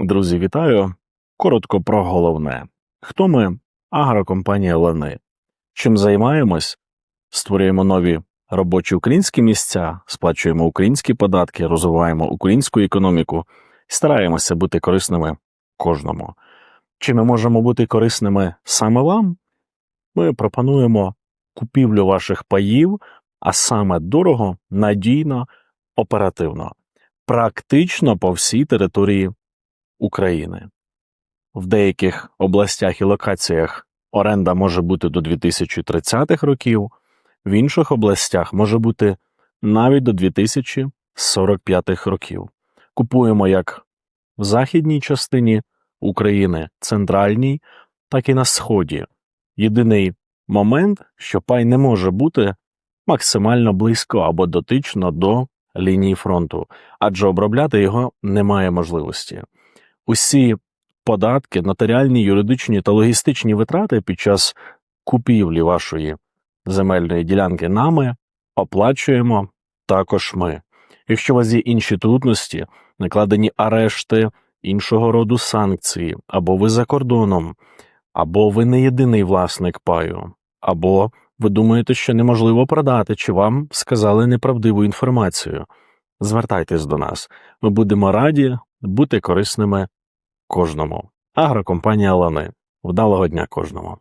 Друзі, вітаю. Коротко про головне. Хто ми? Агрокомпанія Лани. Чим займаємось? Створюємо нові робочі українські місця, сплачуємо українські податки, розвиваємо українську економіку і стараємося бути корисними кожному. Чи ми можемо бути корисними саме вам? Ми пропонуємо купівлю ваших паїв, а саме дорого, надійно, оперативно, практично по всій території України. В деяких областях і локаціях оренда може бути до 2030-х років, в інших областях може бути навіть до 2045-х років. Купуємо як в західній частині України, центральній, так і на сході. Єдиний момент, що пай не може бути максимально близько або дотично до лінії фронту, адже обробляти його немає можливості. Усі податки, нотаріальні, юридичні та логістичні витрати під час купівлі вашої земельної ділянки нами оплачуємо також ми. Якщо у вас є інші трудності, накладені арешти, іншого роду санкції, або ви за кордоном, або ви не єдиний власник паю, або ви думаєте, що неможливо продати, чи вам сказали неправдиву інформацію, звертайтесь до нас. Ми будемо раді бути корисними кожному. Агрокомпанія Лани. Вдалого дня кожному.